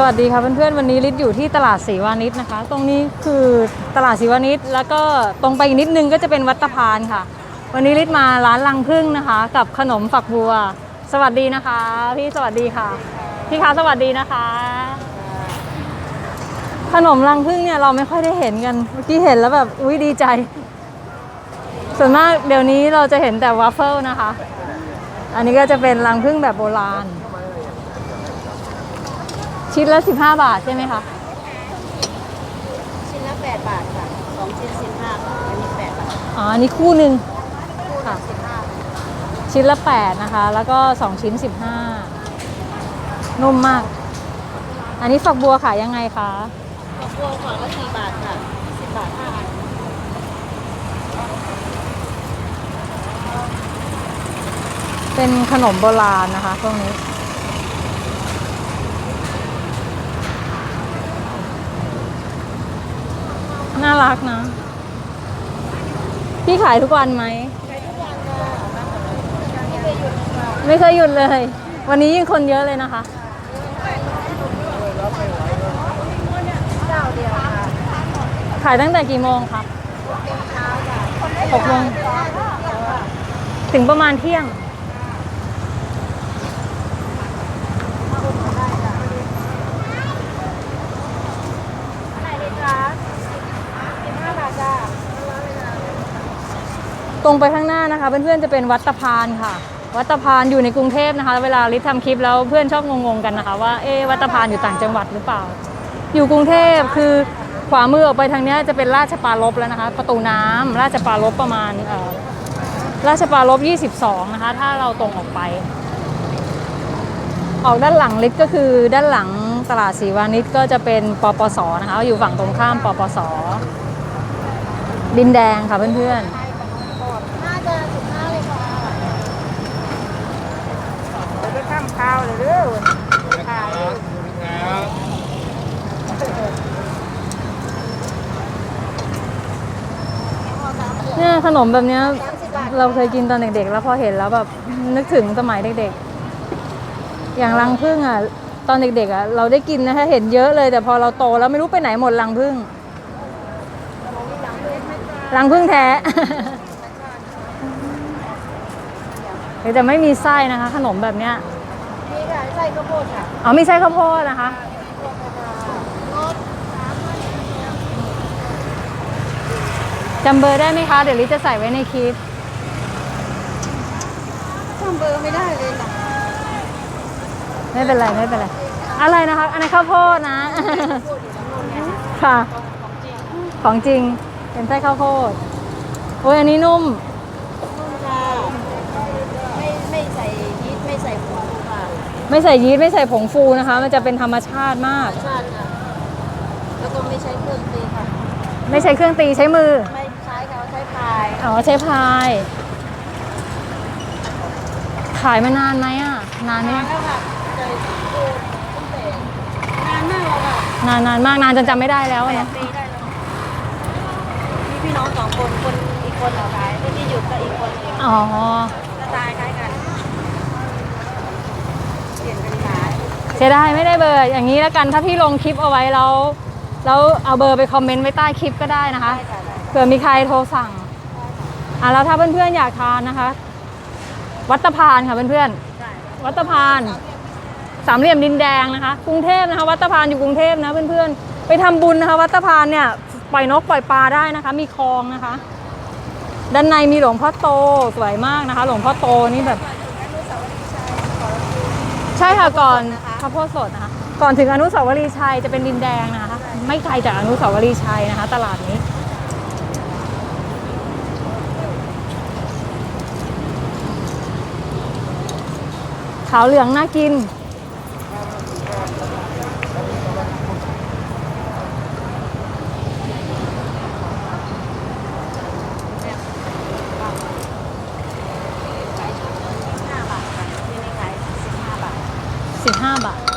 สวัสดีค่ะเพื่อนๆวันนี้ลิศอยู่ที่ตลาดศรีวานิชนะคะ ตรงนี้คือตลาดศรีวานิชแล้วก็ตรงไปอีกนิดนึงก็จะเป็นวัดตะพานค่ะ วันนี้ลิศมาร้านลังพึ่งนะคะ กับขนมฝักบัว สวัสดีนะคะ พี่สวัสดีค่ะ พี่คะสวัสดีนะคะ ขนมรังพึ่งเนี่ยเราไม่ค่อยได้เห็นกันเมื่อกี้เห็นแล้วแบบอุ้ยดีใจ ส่วนมากเดี๋ยวนี้เราจะเห็นแต่วาฟเฟิลนะคะ อันนี้ก็จะเป็นรังพึ่งแบบโบราณ ชิ้นละ 15 บาทใช่ไหมคะ ชิ้นละ 8 บาทค่ะสองชิ้น15ค่ะอันนี้8บาทอ๋ออันนี้คู่หนึ่งค่ะ15ชิ้นละ 8 นะคะ แล้วก็ 2 ชิ้น 15 นุ่มมาก อันนี้ฝักบัวขายยังไงคะดอกบัวฝั่งละ4บาทค่ะ10บาท5บาทเป็นขนมโบราณนะคะพวกนี้ รักนะ พี่ขายทุกวันไหม ไม่เคยหยุดเลย วันนี้ยิ่งคนเยอะเลยนะคะ ขายตั้งแต่กี่โมงคะหกโมง ถึงประมาณเที่ยง ไหนเลยคะ15บาทจ้า ตรงไปข้างหน้านะคะ เพื่อนๆจะเป็นวัดตะพานค่ะ วัดตะพานอยู่ในกรุงเทพนะคะ เวลาลิศทำคลิปแล้วเพื่อนชอบงงๆกันนะคะ ว่าเอ๊วัดตะพานอยู่ต่างจังหวัดหรือเปล่า อยู่กรุงเทพคือขวามือออกไปทางนี้จะเป็นราชปารภแล้วนะคะ ประตูน้ำราชปารภประมาณราชปารภ22 นะคะ ถ้าเราตรงออกไป ออกด้านหลังลิศก็คือด้านหลังตลาดศรีวานิชก็จะเป็นปปสนะคะ อยู่ฝั่งตรงข้ามปปสดินแดงค่ะเพื่อนๆ เลยค่ะเดี๋ยวไปทำข้าวเลยเด้อขายเนี่ยขนมแบบเนี้ยเราเคยกินตอนเด็กๆ แล้วพอเห็นแล้วแบบนึกถึงสมัยเด็กๆ อย่างรังผึ้งอะตอนเด็กๆอะเราได้กินนะคะเห็นเยอะเลย แต่พอเราโตแล้วไม่รู้ไปไหนหมดรังผึ้งรังผึ้งแท้ แต่ไม่มีไส้นะคะ ขนมแบบเนี้ยนี่ค่ะใส่ข้าวโพดค่ะอ๋อมีไส้ข้าวโพดนะคะจำเบอร์ได้ไหมคะ เดี๋ยวลิซจะใส่ไว้ในคลิปจำเบอร์ไม่ได้เลยค่ะไม่เป็นไรไม่เป็นไร อะไรนะคะ อันนี้นข้าวโพดนะพูดอยู่ทั้งโรงเนี่ยค่ะของจริงของจริง เป็นไส้ข้าวโพดโอ้ยอันนี้นุ่มนุ่มค่ะไม่ไม่ใส่ยีสต์ไม่ใส่ผงค่ะ ไม่ใส่ยีสต์ไม่ใส่ผงฟูนะคะ มันจะเป็นธรรมชาติมาก ชาติค่ะแล้วก็ไม่ใช้เครื่องตีค่ะ ไม่ใช้เครื่องตีใช้มือ ไม่ใช้ค่ะใช้พายอ๋อใช้พาย ขายมานานไหมอะ นานไหมนานแล้วค่ะใจดูตั้งแต่นานมากแล้วค่ะนานนานมากนานจนจำไม่ได้แล้วแปอะดเนาะปีได้แล้วมีพี่น้องสองคนคนอีกคนเอาขายคนที่หยุดกับอีกคนเองอ๋อ สไตล์คล้ายกันเปลี่ยนกันขาย เสียดายไม่ได้เบอร์อย่างนี้แล้วกันถ้าพี่ลงคลิปเอาไว้แล้วแล้วเอาเบอร์ไปคอมเมนต์ไว้ใต้คลิปก็ได้นะคะได้ค่ะได้เผื่อมีใครโทรสั่งอะแล้วถ้าเพื่อนๆอยากทานนะคะ วัดตะพานค่ะเพื่อนได้ๆวัดตะพาน สามเหลี่ยมดินแดงนะคะ กรุงเทพนะคะ วัดตะพานอยู่กรุงเทพนะเพื่อนๆไปทำบุญนะคะ วัดตะพานเนี่ยปล่อยนกปล่อยปลาได้นะคะ มีคลองนะคะ ด้านในมีหลวงพ่อโตสวยมากนะคะ หลวงพ่อโตนี่แบบ ใช่ค่ะก่อน ข้าวโพดสดนะคะก่อนถึงอนุสาวรีย์ชัยจะเป็นดินแดงนะคะ ไม่ไกลจากอนุสาวรีย์ชัยนะคะ ตลาดนี้ ขาวเหลืองน่ากิน ห้าบาทค่ะที่นี่ขายสิบห้าบาท 15 บาท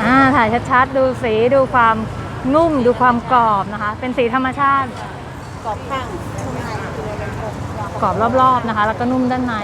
ข ถ่ายชัดๆ ดูสีดูความนุ่มดูความกรอบนะคะ เป็นสีธรรมชาติ กรอบข้างข้างในคือเป็นกรอบกรอบรอบๆนะคะ แล้วก็นุ่มด้านใน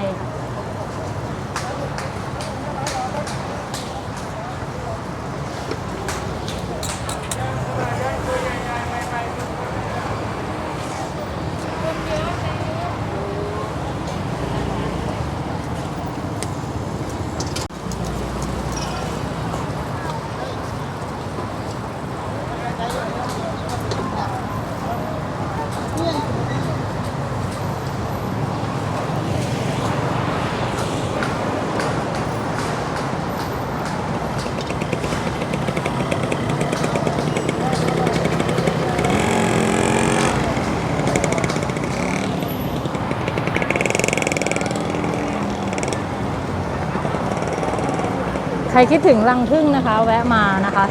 รคิดถึงรังพึ่งนะคะ แวะมานะคะ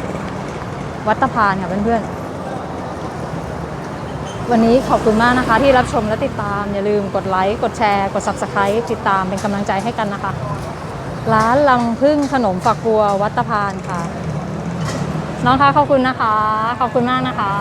วัดตะพานค่ะเพื่อนๆ วันนี้ขอบคุณมากนะคะ ที่รับชมและติดตาม อย่าลืมกดไลค์กดแชร์ กด subscribe ติดตามเป็นกำลังใจให้กันนะคะ ร้านรังพึ่งขนมฝักบัววัดตะพานค่ะ น้องคะขอบคุณนะคะ ขอบคุณมากนะคะ